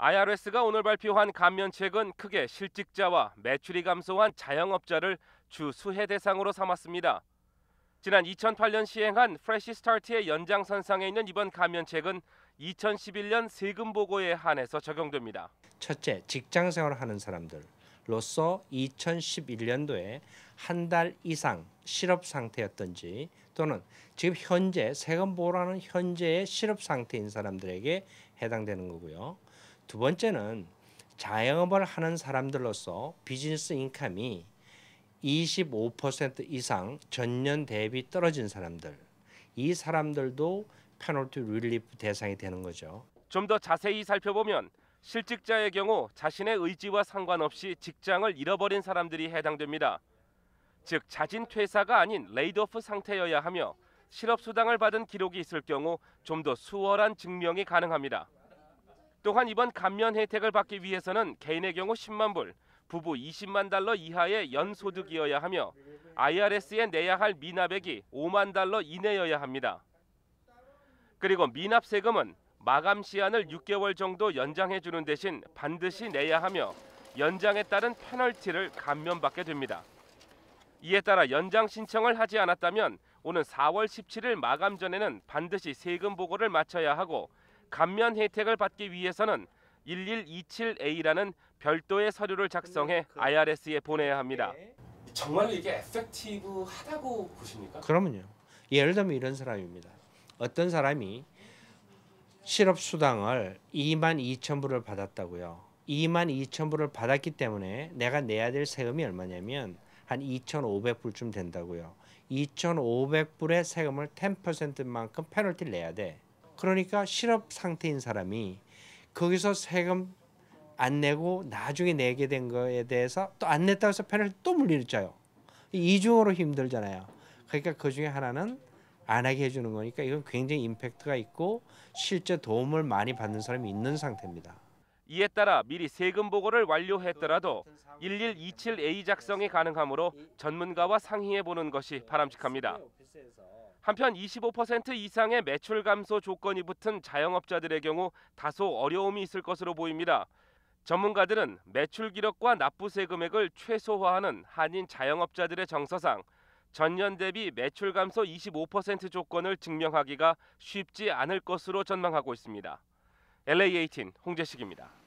IRS가 오늘 발표한 감면책은 크게 실직자와 매출이 감소한 자영업자를 주 수혜 대상으로 삼았습니다. 지난 2008년 시행한 프레시 스타트의 연장선상에 있는 이번 감면책은 2011년 세금 보고에 한해서 적용됩니다. 첫째, 직장 생활을 하는 사람들로서 2011년도에 한 달 이상 실업 상태였던지 또는 지금 현재 세금 보호라는 현재의 실업 상태인 사람들에게 해당되는 거고요. 두 번째는 자영업을 하는 사람들로서 비즈니스 인컴이 25% 이상 전년 대비 떨어진 사람들 이 사람들도 페널티 릴리프 대상이 되는 거죠. 좀 더 자세히 살펴보면 실직자의 경우 자신의 의지와 상관없이 직장을 잃어버린 사람들이 해당됩니다. 즉 자진 퇴사가 아닌 레이드오프 상태여야 하며 실업 수당을 받은 기록이 있을 경우 좀 더 수월한 증명이 가능합니다. 또한 이번 감면 혜택을 받기 위해서는 개인의 경우 10만 불, 부부 20만 달러 이하의 연소득이어야 하며 IRS에 내야 할 미납액이 5만 달러 이내여야 합니다. 그리고 미납 세금은 마감 시한을 6개월 정도 연장해 주는 대신 반드시 내야 하며 연장에 따른 페널티를 감면받게 됩니다. 이에 따라 연장 신청을 하지 않았다면 오는 4월 17일 마감 전에는 반드시 세금 보고를 마쳐야 하고 감면 혜택을 받기 위해서는 1127A라는 별도의 서류를 작성해 IRS에 보내야 합니다. 정말로 이게 에펙티브하다고 보십니까? 그러면요. 예를 들면 이런 사람입니다. 어떤 사람이 실업 수당을 2만 2천 불을 받았다고요. 2만 2천 불을 받았기 때문에 내가 내야 될 세금이 얼마냐면 한 2,500불쯤 된다고요. 2,500불의 세금을 10%만큼 페널티를 내야 돼. 그러니까 실업 상태인 사람이 거기서 세금 안 내고 나중에 내게 된 거에 대해서 또 안 냈다고 해서 페널티 또 물리쳐요. 이중으로 힘들잖아요. 그러니까 그 중에 하나는 안 하게 해주는 거니까 이건 굉장히 임팩트가 있고 실제 도움을 많이 받는 사람이 있는 상태입니다. 이에 따라 미리 세금 보고를 완료했더라도 1127A 작성이 가능하므로 전문가와 상의해 보는 것이 바람직합니다. 한편 25% 이상의 매출 감소 조건이 붙은 자영업자들의 경우 다소 어려움이 있을 것으로 보입니다. 전문가들은 매출 기록과 납부세 금액을 최소화하는 한인 자영업자들의 정서상 전년 대비 매출 감소 25% 조건을 증명하기가 쉽지 않을 것으로 전망하고 있습니다. LA18 홍재식입니다.